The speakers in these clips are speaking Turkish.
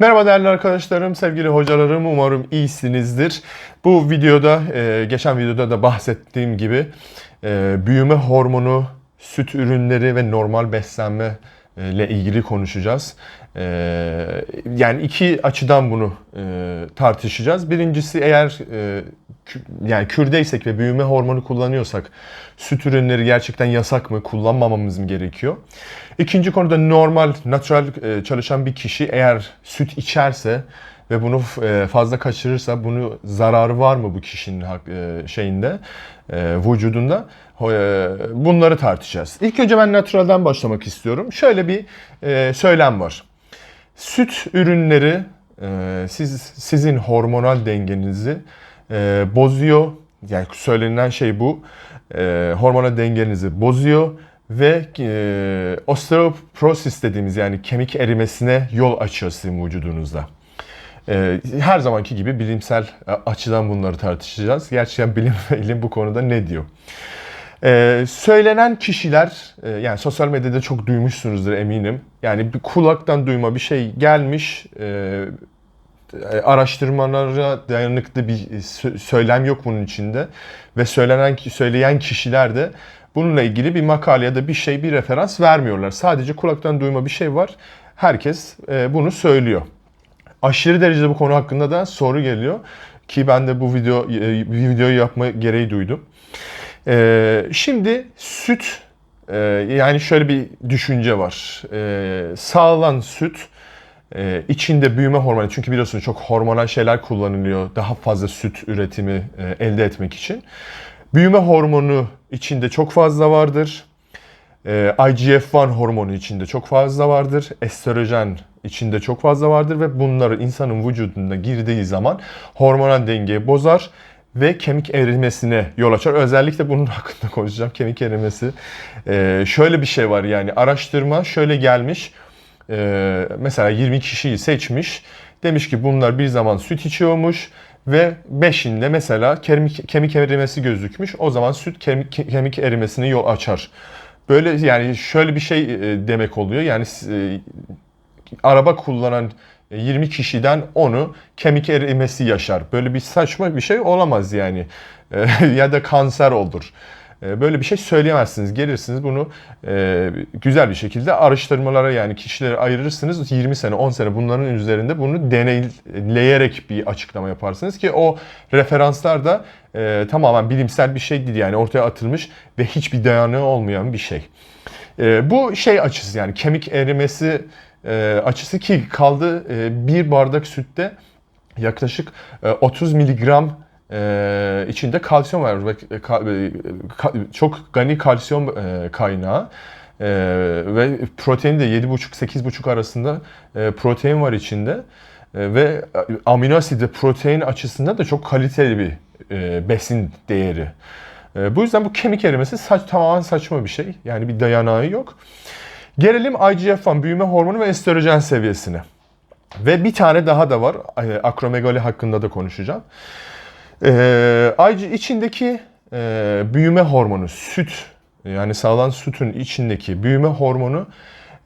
Merhaba değerli arkadaşlarım, sevgili hocalarım. Umarım iyisinizdir. Bu videoda, e, geçen videoda da bahsettiğim gibi e, büyüme hormonu, süt ürünleri ve normal beslenme e, ile ilgili konuşacağız. Yani iki açıdan bunu tartışacağız. Birincisi eğer yani kürdeysek ve büyüme hormonu kullanıyorsak süt ürünleri gerçekten yasak mı, kullanmamamız mı gerekiyor? İkinci konuda normal, natural e, çalışan bir kişi eğer süt içerse ve bunu e, fazla kaçırırsa bunu zararı var mı bu kişinin e, şeyinde, vücudunda? Bunları tartışacağız. İlk önce ben naturalden başlamak istiyorum. Şöyle bir söylem var. Süt ürünleri siz sizin hormonal dengenizi e, bozuyor. Yani söylenen şey bu. E, hormonal dengenizi bozuyor ve e, osteoporosis dediğimiz yani kemik erimesine yol açıyor sizin vücudunuzda. E, her zamanki gibi bilimsel e, açıdan bunları tartışacağız. Gerçekten bilim ve ilim bu konuda ne diyor? Ee, söylenen kişiler, e, yani sosyal medyada çok duymuşsunuzdur eminim. Yani bir kulaktan duyma bir şey gelmiş, e, araştırmalara dayanıklı bir sö- söylem yok bunun içinde. Ve söylenen söyleyen kişiler de bununla ilgili bir makale ya da bir şey, bir referans vermiyorlar. Sadece kulaktan duyma bir şey var. Herkes e, bunu söylüyor. Aşırı derecede bu konu hakkında da soru geliyor. Ki ben de bu video e, bir videoyu yapma gereği duydum. Şimdi süt e, yani şöyle bir düşünce var. Sağlanan süt e, içinde büyüme hormonu çünkü biliyorsunuz çok hormonal şeyler kullanılıyor daha fazla süt üretimi e, elde etmek için. Büyüme hormonu içinde çok fazla vardır. Ee, IGF-1 hormonu içinde çok fazla vardır. Estrojen içinde çok fazla vardır ve bunları insanın vücudunda girdiği zaman hormonal dengeyi bozar ve kemik erimesine yol açar. Özellikle bunun hakkında konuşacağım. Kemik erimesi. Ee, şöyle bir şey var yani araştırma şöyle gelmiş. Ee, mesela 20 kişiyi seçmiş. Demiş ki bunlar bir zaman süt içiyormuş ve 5'inde mesela kemik, kemik erimesi gözükmüş. O zaman süt kemik, kemik erimesine yol açar. Böyle yani şöyle bir şey e, demek oluyor. Yani e, araba kullanan 20 kişiden onu kemik erimesi yaşar. Böyle bir saçma bir şey olamaz yani. Ya da kanser olur. E, Böyle bir şey söyleyemezsiniz. Gelirsiniz bunu e, güzel bir şekilde araştırmalara yani kişilere ayırırsınız. 20 sene, 10 sene bunların üzerinde bunu deneyleyerek bir açıklama yaparsınız ki o referanslar da e, tamamen bilimsel bir şey değil yani ortaya atılmış ve hiçbir dayanağı olmayan bir şey. E, bu şey açısı yani kemik erimesi açısı ki kaldı bir bardak sütte yaklaşık e, 30 miligram e, içinde kalsiyum var ve ka- e, ka- çok gani kalsiyum e, kaynağı. E, ve protein de 7,5-8,5 arasında e, protein var içinde. E, ve amino asit protein açısından da çok kaliteli bir e, besin değeri. E, bu yüzden bu kemik erimesi saç, tamamen saçma bir şey. Yani bir dayanağı yok. Gelelim IGF-1 büyüme hormonu ve estrojen seviyesine. Ve bir tane daha da var. E, Akromegali hakkında da konuşacağım. Ee, ayrıca içindeki e, büyüme hormonu, süt yani sağlanan sütün içindeki büyüme hormonu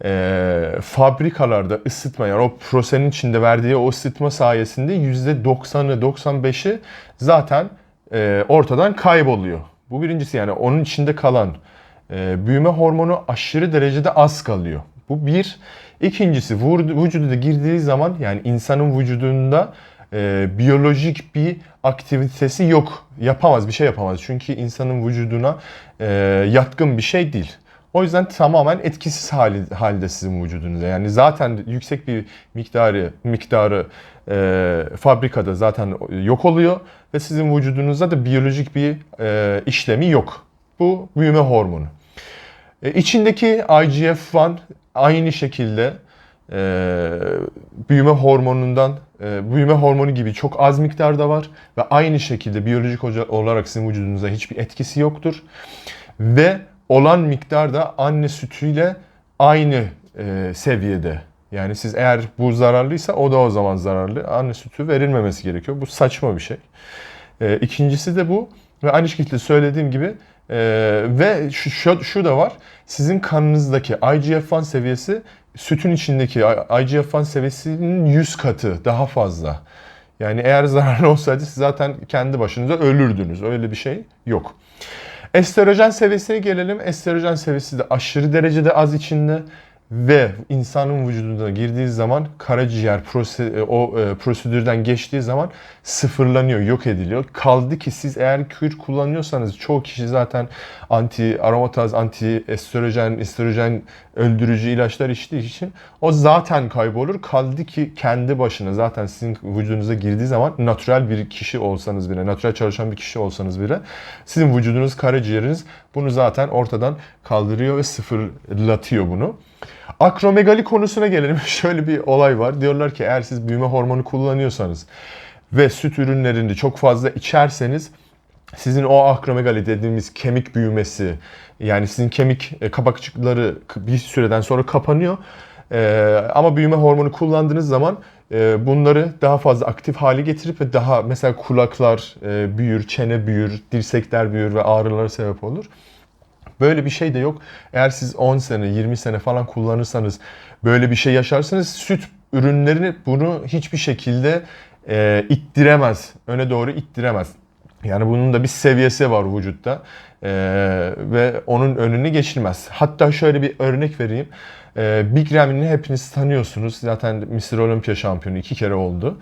e, fabrikalarda ısıtma yani o prosenin içinde verdiği o ısıtma sayesinde %90'ı 95'i zaten e, ortadan kayboluyor. Bu birincisi yani onun içinde kalan e, büyüme hormonu aşırı derecede az kalıyor. Bu bir. İkincisi vücuda girdiği zaman yani insanın vücudunda e, biyolojik bir aktivitesi yok. Yapamaz, bir şey yapamaz. Çünkü insanın vücuduna e, yatkın bir şey değil. O yüzden tamamen etkisiz hali, halde sizin vücudunuzda. Yani zaten yüksek bir miktarı miktarı e, fabrikada zaten yok oluyor ve sizin vücudunuzda da biyolojik bir e, işlemi yok. Bu büyüme hormonu. E, içindeki IGF-1 aynı şekilde e, büyüme hormonundan e, büyüme hormonu gibi çok az miktarda var ve aynı şekilde biyolojik olarak sizin vücudunuza hiçbir etkisi yoktur. Ve olan miktar da anne sütüyle aynı e, seviyede. Yani siz eğer bu zararlıysa o da o zaman zararlı. Anne sütü verilmemesi gerekiyor. Bu saçma bir şey. E, ikincisi de bu ve aynı şekilde söylediğim gibi e, ve şu, şu, şu da var. Sizin kanınızdaki IGF-1 seviyesi sütün içindeki IGF-1 seviyesinin 100 katı daha fazla. Yani eğer zararlı olsaydı siz zaten kendi başınıza ölürdünüz. Öyle bir şey yok. Estrojen seviyesine gelelim. Estrojen seviyesi de aşırı derecede az içinde ve insanın vücuduna girdiği zaman karaciğer prose- o e, prosedürden geçtiği zaman sıfırlanıyor, yok ediliyor. Kaldı ki siz eğer kür kullanıyorsanız çoğu kişi zaten anti aromataz, anti estrojen, estrojen öldürücü ilaçlar içtiği için o zaten kaybolur. Kaldı ki kendi başına zaten sizin vücudunuza girdiği zaman natürel bir kişi olsanız bile, natürel çalışan bir kişi olsanız bile sizin vücudunuz, karaciğeriniz bunu zaten ortadan kaldırıyor ve sıfırlatıyor bunu. Akromegali konusuna gelelim. Şöyle bir olay var. Diyorlar ki eğer siz büyüme hormonu kullanıyorsanız ve süt ürünlerini çok fazla içerseniz sizin o akromegali dediğimiz kemik büyümesi yani sizin kemik e, kabakçıkları bir süreden sonra kapanıyor. Ee, ama büyüme hormonu kullandığınız zaman e, bunları daha fazla aktif hale getirip ve daha mesela kulaklar e, büyür, çene büyür, dirsekler büyür ve ağrılara sebep olur. Böyle bir şey de yok. Eğer siz 10 sene, 20 sene falan kullanırsanız böyle bir şey yaşarsanız süt ürünlerini bunu hiçbir şekilde e, ittiremez. Öne doğru ittiremez. Yani bunun da bir seviyesi var vücutta e, ve onun önünü geçilmez. Hatta şöyle bir örnek vereyim. E, Big Ram'ini hepiniz tanıyorsunuz. Zaten Mr. Olympia şampiyonu iki kere oldu.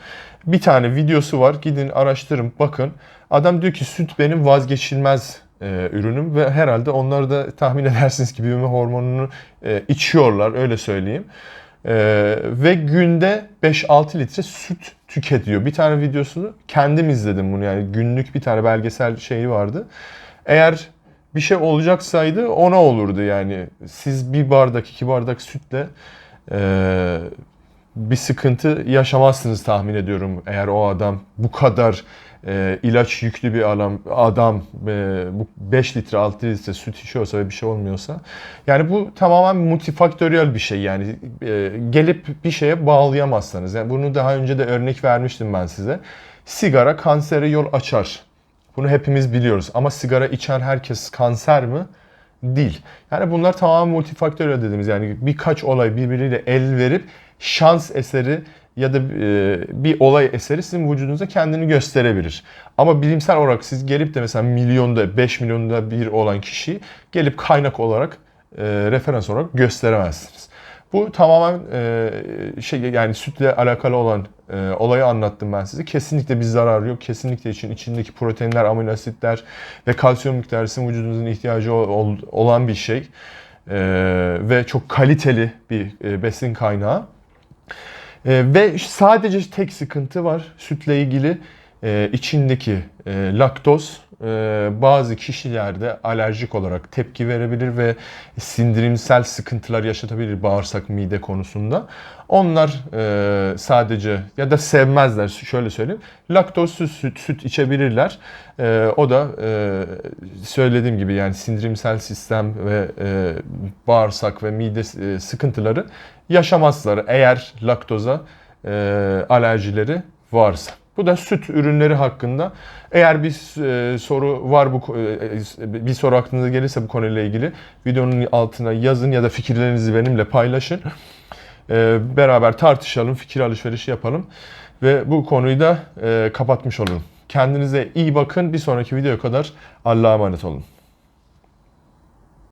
Bir tane videosu var. Gidin araştırın bakın. Adam diyor ki süt benim vazgeçilmez e, ürünüm ve herhalde onlar da tahmin edersiniz ki büyüme hormonunu e, içiyorlar öyle söyleyeyim. E, ve günde 5-6 litre süt tüketiyor. Bir tane videosunu kendim izledim bunu yani günlük bir tane belgesel şeyi vardı. Eğer bir şey olacaksaydı ona olurdu yani. Siz bir bardak iki bardak sütle e, bir sıkıntı yaşamazsınız tahmin ediyorum. Eğer o adam bu kadar e, ilaç yüklü bir adam, adam e, bu 5 litre 6 litre süt içiyorsa ve bir şey olmuyorsa. Yani bu tamamen multifaktöriyel bir şey yani e, gelip bir şeye bağlayamazsanız. Yani bunu daha önce de örnek vermiştim ben size. Sigara kansere yol açar. Bunu hepimiz biliyoruz ama sigara içen herkes kanser mi? Değil. Yani bunlar tamamen multifaktöriyel dediğimiz yani birkaç olay birbiriyle el verip şans eseri ya da e, bir olay eseri sizin vücudunuza kendini gösterebilir. Ama bilimsel olarak siz gelip de mesela milyonda, 5 milyonda bir olan kişiyi gelip kaynak olarak, e, referans olarak gösteremezsiniz. Bu tamamen e, şey yani sütle alakalı olan olayı anlattım ben size. Kesinlikle bir zararı yok. Kesinlikle için içindeki proteinler, amino asitler ve kalsiyum miktarı sizin vücudunuzun ihtiyacı ol, olan bir şey. E, ve çok kaliteli bir e, besin kaynağı. E, ve sadece tek sıkıntı var sütle ilgili. E, içindeki e, laktoz bazı kişilerde alerjik olarak tepki verebilir ve sindirimsel sıkıntılar yaşatabilir bağırsak mide konusunda. Onlar e, sadece ya da sevmezler şöyle söyleyeyim. Laktozsuz süt, süt içebilirler. E, o da e, söylediğim gibi yani sindirimsel sistem ve bağırsak ve mide sıkıntıları yaşamazlar eğer laktoza alerjileri varsa. Bu da süt ürünleri hakkında. Eğer bir e, soru var bu e, bir soru aklınıza gelirse bu konuyla ilgili videonun altına yazın ya da fikirlerinizi benimle paylaşın. E, beraber tartışalım, fikir alışverişi yapalım ve bu konuyu da e, kapatmış olalım. Kendinize iyi bakın. Bir sonraki videoya kadar Allah'a emanet olun.